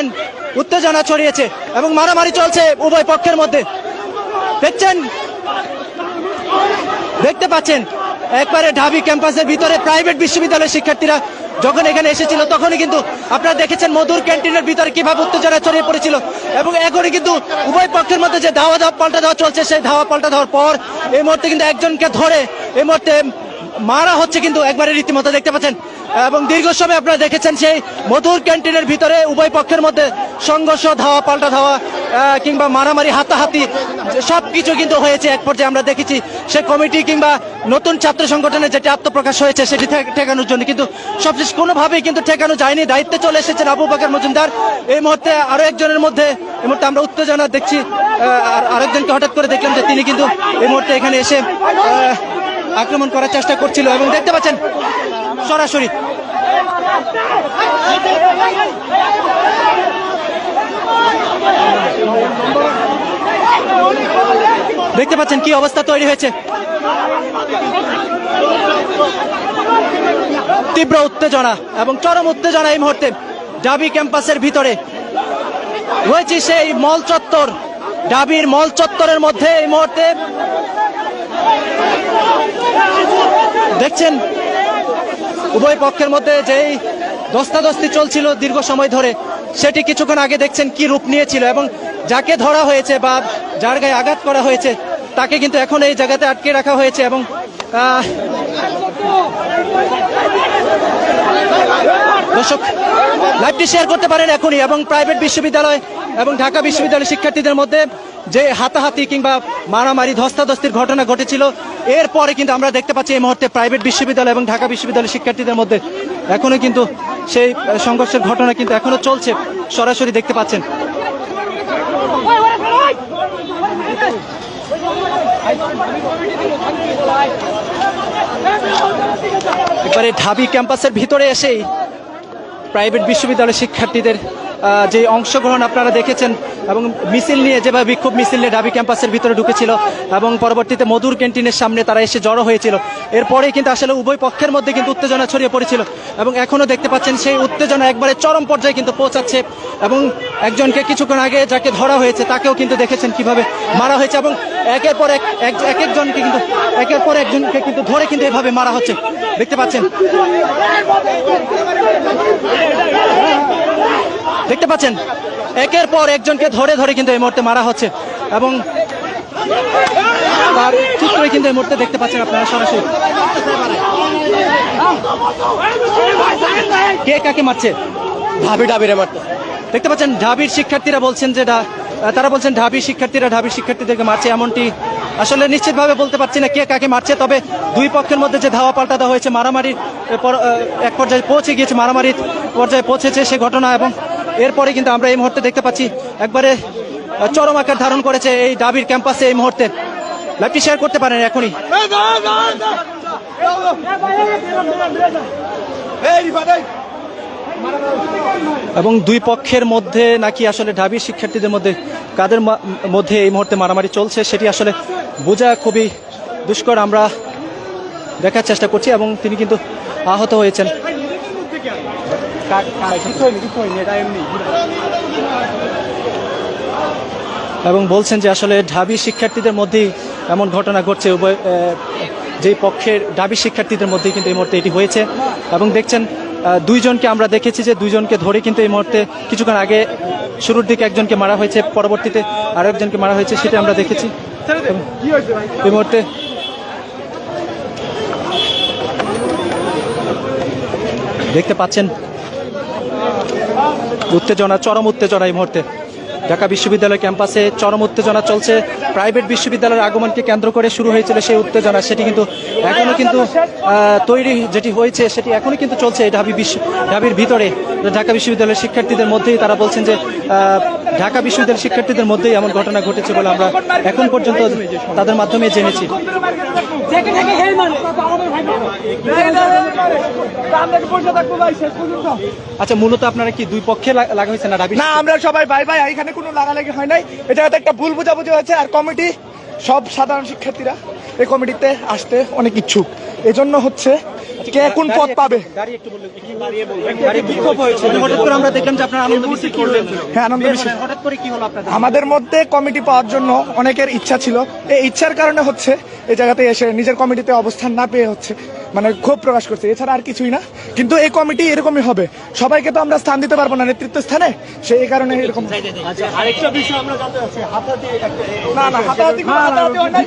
পাচ্ছেন উত্তেজনা ছড়িয়েছে এবং মারামারি চলছে উভয় পক্ষের মধ্যে। দেখছেন? দেখতে পাচ্ছেন? একবারে ঢাবি ক্যাম্পাসের ভিতরে প্রাইভেট বিশ্ববিদ্যালয়ের শিক্ষার্থীরা যখন এখানে এসেছিল, তখনই কিন্তু আপনারা দেখেছেন মধুর ক্যান্টিনের ভিতরে কীভাবে উত্তেজনা ছড়িয়ে পড়েছিল। এবং এখনই কিন্তু উভয় পক্ষের মধ্যে যে ধাওয়া ধাওয়া, পাল্টা ধাওয়া চলছে, সেই ধাওয়া, পাল্টা ধাওয়ার পর এই মুহূর্তে কিন্তু একজনকে ধরে, এই মুহূর্তে মারা হচ্ছে কিন্তু একবারে রীতিমতো। দেখতে পাচ্ছেন? এবং দীর্ঘ সময় আপনারা দেখেছেন সেই মধুর ক্যান্টিনের ভিতরে উভয় পক্ষের মধ্যে সংঘর্ষ, ধাওয়া, পাল্টা ধাওয়া কিংবা মারামারি, হাতাহাতি সব কিছু কিন্তু হয়েছে। এক পর্যায়ে আমরা দেখেছি সে কমিটি কিংবা নতুন ছাত্র সংগঠনের যেটি আত্মপ্রকাশ হয়েছে, সেটি ঠেকানোর জন্য। কিন্তু সবশেষ কোনোভাবেই কিন্তু ঠেকানো যায়নি। দায়িত্বে চলে এসেছেন আবু বাকর মজুমদার। এই মুহূর্তে আরও একজনের মধ্যে, এই মুহূর্তে আমরা উত্তেজনা দেখছি আর আরেকজনকে হঠাৎ করে দেখলাম যে তিনি কিন্তু এই মুহূর্তে এখানে এসে আক্রমণ করার চেষ্টা করছিল এবং দেখতে পাচ্ছেন সরাসরি। দেখতে পাচ্ছেন কি অবস্থা তৈরি হয়েছে। তীব্র উত্তেজনা এবং চরম উত্তেজনা এই মুহূর্তে ডাবি ক্যাম্পাসের ভিতরে। রয়েছে সেই মল চত্বর, ডাবির মল চত্বরের মধ্যে এই মুহূর্তে। দেখছেন উভয় পক্ষের মধ্যে যেই দস্তাদস্তি চলছিল দীর্ঘ সময় ধরে, সেটি কিছুক্ষণ আগে দেখছেন কি রূপ নিয়েছিল এবং যাকে ধরা হয়েছে বা যার গায়ে আঘাত করা হয়েছে, তাকে কিন্তু এখন এই জায়গাতে আটকে রাখা হয়েছে এবং দর্শক, লাইভটি শেয়ার করতে পারেন এখনই এবং প্রাইভেট বিশ্ববিদ্যালয় এবং ঢাকা বিশ্ববিদ্যালয়ের শিক্ষার্থীদের মধ্যে যে হাতাহাতি কিংবা মারামারি, ধস্তাধস্তির ঘটনা ঘটেছিল, এরপরে কিন্তু আমরা দেখতে পাচ্ছি এই মুহূর্তে প্রাইভেট বিশ্ববিদ্যালয় এবং ঢাকা বিশ্ববিদ্যালয়ের শিক্ষার্থীদের মধ্যে এখনও কিন্তু সেই সংঘর্ষের ঘটনা কিন্তু এখনও চলছে, সরাসরি দেখতে পাচ্ছেন। এবারে ঢাবি ক্যাম্পাসের ভিতরে এসেই প্রাইভেট বিশ্ববিদ্যালয়ের শিক্ষার্থীদের যে অংশগ্রহণ আপনারা দেখেছেন এবং মিছিল নিয়ে যেভাবে বিক্ষোভ মিছিল নিয়ে ঢাবি ক্যাম্পাসের ভিতরে ঢুকেছিল এবং পরবর্তীতে মধুর ক্যান্টিনের সামনে তারা এসে জড়ো হয়েছিল। এরপরেই কিন্তু আসলে উভয় পক্ষের মধ্যে কিন্তু উত্তেজনা ছড়িয়ে পড়েছিল এবং এখনও দেখতে পাচ্ছেন সেই উত্তেজনা একবারে চরম পর্যায়ে কিন্তু পৌঁছাচ্ছে। এবং একজনকে কিছুক্ষণ আগে যাকে ধরা হয়েছে, তাকেও কিন্তু দেখেছেন কীভাবে মারা হয়েছে এবং একের পর এক, এক- এক একজনকে কিন্তু, একের পর একজনকে কিন্তু ধরে কিন্তু এভাবে মারা হচ্ছে। দেখতে পাচ্ছেন? দেখতে পাচ্ছেন? একের পর একজনকে ধরে ধরে কিন্তু এই মুহূর্তে মারা হচ্ছে এবং তার কিন্তু এই মুহূর্তে দেখতে পাচ্ছেন আপনারা সরাসরি। কে কাকে মারছে? ভাবি ডাবিরে মারতে দেখতে পাচ্ছেন ঢাবির শিক্ষার্থীরা বলছেন যে তারা বলছেন ঢাবির শিক্ষার্থীরা, ঢাবির শিক্ষার্থীদেরকে মারছে এমনটি আসলে নিশ্চিতভাবে বলতে পারছি না কে কাকে মারছে, তবে দুই পক্ষের মধ্যে যে ধাওয়া পাল্টা দেওয়া হয়েছে, মারামারির এক পর্যায়ে পৌঁছে গিয়েছে, মারামারির পর্যায়ে পৌঁছেছে সে ঘটনা এবং এরপরে কিন্তু আমরা এই মুহূর্তে দেখতে পাচ্ছি একবারে চরম আকার ধারণ করেছে এই ডাবির ক্যাম্পাসে এই মুহূর্তে। লাইভটি শেয়ার করতে পারেন এখনই। এবং দুই পক্ষের মধ্যে নাকি আসলে ঢাবির শিক্ষার্থীদের মধ্যে, কাদের মধ্যে এই মুহূর্তে মারামারি চলছে সেটি আসলে বোঝা খুবই দুষ্কর। আমরা দেখার চেষ্টা করছি এবং তিনি কিন্তু আহত হয়েছেন। এবং বলছেন যে আসলে ঢাবি শিক্ষার্থীদের মধ্যেই এমন ঘটনা ঘটছে। উভয় যেই পক্ষের ঢাবি শিক্ষার্থীদের মধ্যেই কিন্তু এই মুহূর্তে এটি হয়েছে। এবং দেখছেন দুইজনকে আমরা দেখেছি যে দুইজনকে ধরে কিন্তু এই মুহূর্তে কিছুক্ষণ আগে শুরুর দিকে একজনকে মারা হয়েছে, পরবর্তীতে আরও একজনকে মারা হয়েছে সেটা আমরা দেখেছি। এই মুহূর্তে দেখতে পাচ্ছেন উত্তেজনা, চরম উত্তেজনা এই মুহূর্তে। ঢাকা বিশ্ববিদ্যালয় ক্যাম্পাসে চরম উত্তেজনা চলছে। প্রাইভেট বিশ্ববিদ্যালয়ের আগমনকে কেন্দ্র করে শুরু হয়েছিল সেই উত্তেজনা। সেটি কিন্তু এখনও কিন্তু তৈরি যেটি হয়েছে, সেটি এখনও কিন্তু চলছে। ঢাবি বিশ্ব ঢাবির ভিতরে ঢাকা বিশ্ববিদ্যালয়ের শিক্ষার্থীদের মধ্যেই তারা বলছেন যে ঢাকা বিশ্ববিদ্যালয়ের শিক্ষার্থীদের মধ্যেই এমন ঘটনা ঘটেছে বলে আমরা এখন পর্যন্ত তাদের মাধ্যমে জেনেছি। আচ্ছা মূলত আপনারা কি দুই পক্ষে লাগ- হয়েছে না না, আমরা সবাই ভাই ভাই, এখানে কোনো লাগালাগি হয় নাই। এটা একটা ভুল বোঝাবুঝি হয়েছে, আর কমিটি, সব সাধারণ শিক্ষার্থীরা এই কমিটিতে আসতে অনেক ইচ্ছুক। এজন্য হচ্ছে কে কোন পথ পাবে? হঠাৎ করে আমরা দেখলাম যে আপনার আনন্দ মিছিল করলেন। আনন্দ বের মিছিল। হলেন। হঠাৎ করে কি হলো আপনাদের? আমাদের মধ্যে কমিটি পাওয়ার জন্য অনেকের ইচ্ছা ছিল। এই ইচ্ছার কারণে হচ্ছে এই জায়গাতে এসে নিজের কমিটিতে অবস্থান না পেয়ে হচ্ছে। মানে ক্ষোভ প্রকাশ করছে এছাড়া আর কিছুই না কিন্তু এই কমিটি এরকমই হবে সবাইকে তো আমরা স্থান দিতে পারব না নেতৃত্ব স্থানে সেই কারণে এরকম আরেকটা বিষয় আমরা জানতে চাচ্ছি হাতাহাতি না না হাতাহাতি হাতাহাতি হয় নাই।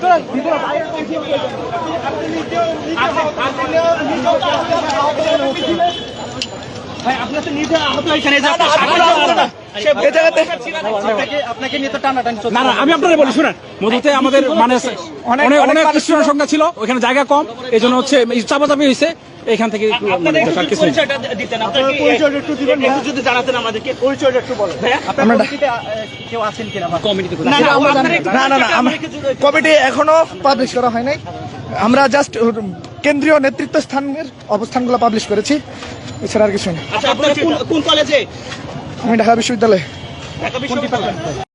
ভাই আপনার তো নিজে আহত এখানে যে আমি আপনারা বলি শুনেন মধুতে আমাদের মানে অনেক- অনেক সংখ্যা ছিল ওখানে জায়গা কম এই জন্য হচ্ছে চাপাচাপি হয়েছে এখান থেকে কমিটি এখনও পাবলিশ করা হয় নাই। আমরা জাস্ট কেন্দ্রীয় নেতৃত্ব স্থানের অবস্থানগুলো পাবলিশ করেছি। এছাড়া আর কিছু না। আচ্ছা আপনারা কোন- কোন কলেজে আমি ঢাকা বিশ্ববিদ্যালয়ে। ঢাকা বিশ্ববিদ্যালয়।